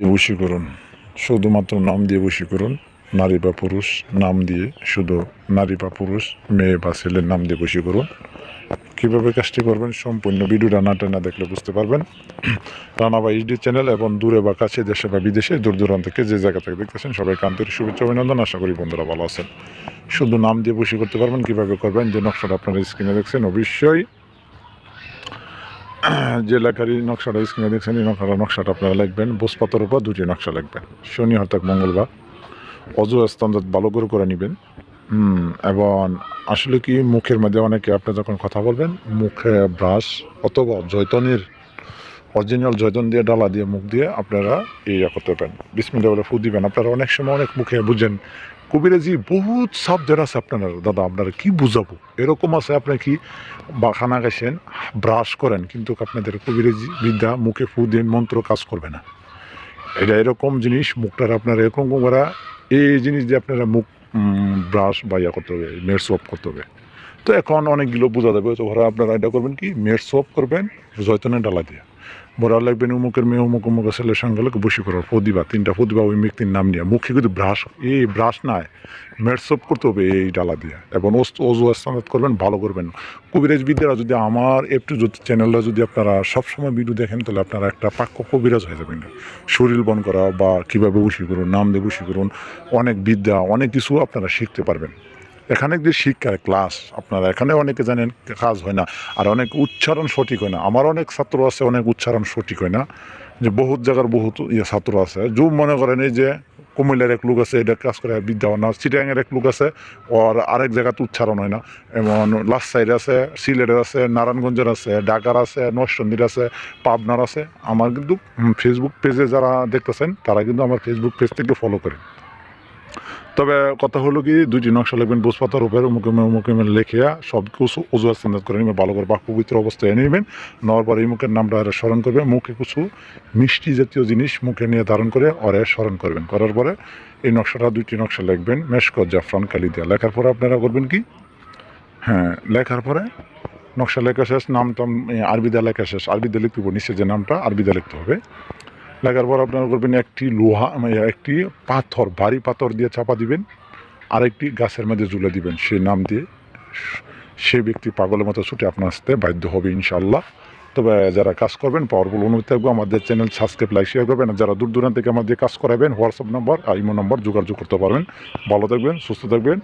বসি করুন। শুধুমাত্র নাম দিয়ে বসি করুন। নারী বা পুরুষ, নাম দিয়ে শুধু নারী বা পুরুষ, মেয়ে বা ছেলের নাম দিয়ে বসি করুন। কীভাবে কাজটি করবেন সম্পূর্ণ ভিডিওটা না টেনা দেখলে বুঝতে পারবেন। রানা বা ইডি চ্যানেল এবং দূরে বা কাছে দেশে বা বিদেশে, দূর দূরান্ত থেকে যে জায়গা থেকে দেখতেছেন সবাই আন্তরিক শুভেচ্ছা অভিনন্দন। আশা করি বন্ধুরা ভালো আছেন। শুধু নাম দিয়ে বসি করতে পারবেন, কীভাবে করবেন, যে নকশাটা আপনারা স্ক্রিনে দেখছেন, অবশ্যই যে লেখারই নকশাটা স্ক্রিনে দেখছেন, এই নকশাটা নকশাটা আপনারা লিখবেন। বোসপাতার উপর দুটি নকশা লিখবেন। শনি, হরতাক, মঙ্গলবার। অজু স্থান ভালো করে করে নেবেন। এবং আসলে কি, মুখের মধ্যে অনেকে আপনি যখন কথা বলবেন, মুখে ব্রাশ অথবা জৈতনের অরিজিনাল জৈতন দিয়ে, ডালা দিয়ে, মুখ দিয়ে আপনারা ইয়া করতে পারেন। বিসমিল্লা বলে ফু দিবেন। আপনারা অনেক সময় অনেক মুখে বুঝেন কবিরাজি বহুত সাবজেক্ট আছে আপনার, দাদা, আপনারা কি বুঝাবো? এরকম আছে আপনি কি বা খানা গেছেন, ব্রাশ করেন, কিন্তু আপনাদের কবিরাজি বিদ্যা মুখে ফু দিন মন্ত্র কাজ করবে না। এটা এরকম জিনিস, মুখটার আপনার এরকম করা এই জিনিস দিয়ে আপনারা মুখ ব্রাশ বা ইয়া করতে হবে মেড সোপ করতে হবে। তো এখন অনেকগুলো বোঝা যাবে, তো ওরা আপনারা এটা করবেন কি মেড সোপ করবেন জয়তনের ডালা দিয়ে। বড়া লাগবেন উমুকের মেয়ে উমুক উমুক ছেলের সঙ্গে বসে করো। ফদিবা তিনটা ফদিবা ওই ব্যক্তির নাম নিয়ে। মুখে কিন্তু ব্রাশ, এই ব্রাশ নাই। মেড সোপ করতে হবে এই ডালা দিয়ে। এবং অজু স্থানাত করবেন, ভালো করবেন। কবিরাজ বিদ্যারা যদি আমার একটু যদি চ্যানেলটা যদি আপনারা সবসময় ভিডিও দেখেন, তাহলে আপনারা একটা পাক্য কবিরাজ হয়ে যাবেন। শরীর বন করা বা কীভাবে বসি করুন, নাম দিয়ে বসি করুন, অনেক বিদ্যা, অনেক কিছু আপনারা শিখতে পারবেন। এখানে যে শিক্ষার ক্লাস আপনারা এখানে অনেকে জানেন কাজ হয় না, আর অনেক উচ্চারণ সঠিক হয় না। আমার অনেক ছাত্র আছে, অনেক উচ্চারণ সঠিক হয় না। যে বহুত জায়গার বহুত ইয়ে ছাত্র আছে। জুম মনে করেন এই যে কুমিল্লার এক লোক আছে, এটা কাজ করে বিদ্যা হয় না চিটাঙের এক লোক আছে, ওর আরেক জায়গাতে উচ্চারণ হয় না। এমন সাইড আছে, সিলেটের আছে, নারায়ণগঞ্জের আছে, ঢাকার আছে নরসন্দির আছে, পাবনার আছে। আমার কিন্তু ফেসবুক পেজে যারা দেখতেছেন, তারা কিন্তু আমার ফেসবুক পেজ থেকে ফলো করে তবে কথা হলো কি দুইটি নকশা লিখবেন বুঝপাতার উপরে মুখে মুখে লেখিয়া সব কিছু উজু স্থান করে নেবেন ভালো করে বা পবিত্র অবস্থায় এনে নেবেন নেওয়ার পরে এই মুখের নামটা আরে স্মরণ করবে মুখে কিছু মিষ্টি জাতীয় জিনিস মুখে নিয়ে ধারণ করে অরে স্মরণ করবেন। করার পরে এই নকশাটা দুইটি নকশা লিখবেন মেশকত জাফরান কালি দিয়া। লেখার পরে আপনারা করবেন কি? হ্যাঁ লেখার পরে নকশা লেখা শেষ নাম টাম এ, আরবিদা লেখা শেষ। আরবিদা লিখতে হবে নিচে যে নামটা আরবিদা লিখতে হবে। লেখার পর আপনারা করবেন একটি লোহা মানে একটি পাথর, ভারী পাথর দিয়ে চাপা দিবেন, আরেকটি গাছের মধ্যে ঝুলে দিবেন। সেই নাম দিয়ে সে ব্যক্তি পাগলের মতো ছুটে আপনার আসতে বাধ্য হবে ইনশাল্লাহ তবে যারা কাজ করবেন পাওয়ারফুল অনুমতি থাকবে, আমাদের চ্যানেল সাবস্ক্রাইব লাইক শেয়ার করবেন। আর যারা দূর দূরান্ত থেকে আমাদের কাজ করাবেন হোয়াটসঅ্যাপ নম্বর আর ইমো নম্বর যোগাযোগ করতে পারবেন। ভালো থাকবেন, সুস্থ থাকবেন।